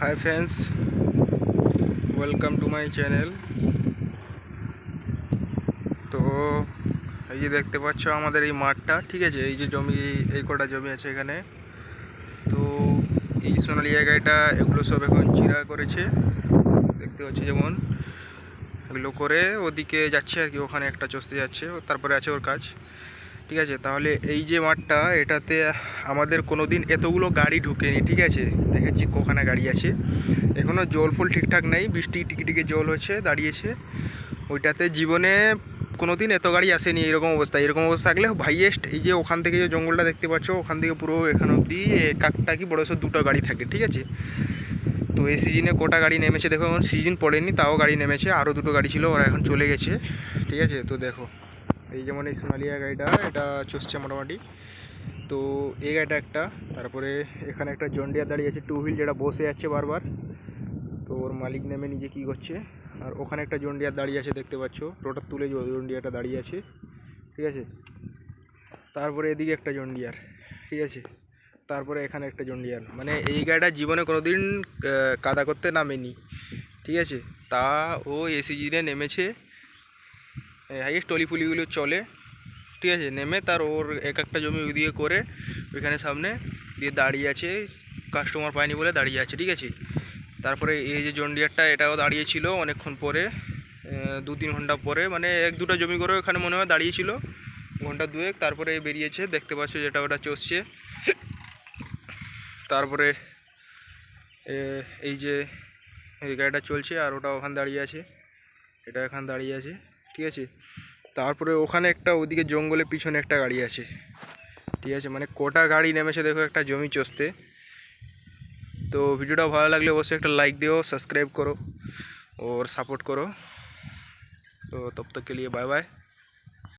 Hi friends welcome to my channel তো এই যে দেখতে পাচ্ছ আমাদের এই মাঠটা, ঠিক আছে? এই যে জমি, এই কটা জমি আছে এখানে। তো এই সোনালিয়া গাড়িটা এগুলো সব এখন চিরা করেছে। দেখতে পাচ্ছি যেমন এগুলো করে ওদিকে যাচ্ছে আর কি, ওখানে একটা চষতে যাচ্ছে তারপরে আছে ওর কাজ। ঠিক আছে? তাহলে এই যে মাঠটা, এটাতে আমাদের কোনো দিন এতগুলো গাড়ি ঢুকেনি, ঠিক আছে? দেখেছি ওখানে গাড়ি আছে। এখনও জল ফল ঠিকঠাক নেই, বৃষ্টি টিকি টিকি জল হচ্ছে, দাঁড়িয়েছে। ওইটাতে জীবনে কোনো দিন এত গাড়ি আসেনি এরকম অবস্থা। এরকম অবস্থা থাকলে হাইয়েস্ট এই যে ওখান থেকে যে জঙ্গলটা দেখতে পাচ্ছ, ওখান থেকে পুরো এখান অবধি কাকটা কি বড় সব দুটো গাড়ি থাকে, ঠিক আছে? তো এই সিজনে কোটা গাড়ি নেমেছে? দেখো এখন সিজন পড়েনি, তাও গাড়ি নেমেছে। আরও দুটো গাড়ি ছিল, ওরা এখন চলে গেছে, ঠিক আছে? তো দেখো। এই যেমন এই সোনালিয়া গাড়িটা, এটা চষছে মোটামুটি। তো এই গাড়িটা একটা, তারপরে এখানে একটা জন্ডিয়া দাঁড়িয়ে আছে টু হুইল যেটা বসে যাচ্ছে বারবার। তো ওর মালিক নেমে নিজে কী করছে, আর ওখানে একটা জন্ডিয়ার দাঁড়িয়ে আছে দেখতে পাচ্ছ রোটার তুলে জন্ডিয়াটা দাঁড়িয়ে আছে, ঠিক আছে? তারপরে এদিকে একটা জন্ডিয়ার, ঠিক আছে? তারপরে এখানে একটা জন্ডিয়ার। মানে এই গাড়িটা জীবনে কোনোদিন কাদা করতে নামেনি, ঠিক আছে? তা ও এসি জিনে নেমেছে হাইয়েস্ট টলি ফুলিগুলো চলে, ঠিক আছে? নেমে তার ওর এক একটা জমি দিয়ে করে ওইখানে সামনে দিয়ে দাঁড়িয়ে আছে কাস্টমার পায়নি বলে দাঁড়িয়ে আছে, ঠিক আছে? তারপরে এই যে জন্ডিয়ারটা এটাও দাঁড়িয়েছিল অনেকক্ষণ পরে দু তিন ঘণ্টা পরে মানে এক দুটো জমি করে ওখানে মনে হয় দাঁড়িয়েছিল, ঘণ্টা দুয়েক, তারপরে বেরিয়েছে, দেখতে পাচ্ছ যেটা ওটা চষছে। তারপরে এই যে, এই গাড়িটা চলছে আর ওটা ওখানে দাঁড়িয়ে আছে, এটা এখানে দাঁড়িয়ে আছে। ঠিক আছে তারপরে ওখানে একটা ওদিকে জঙ্গলের পিছনে একটা গাড়ি আছে ঠিক আছে মানে কোটা গাড়ি নেমেছে দেখো একটা জমি চষতে তো ভিডিওটা ভালো লাগলে অবশ্যই একটা লাইক দিও সাবস্ক্রাইব करो और सपोर्ट करो तो तब तक के लिए बाय बाय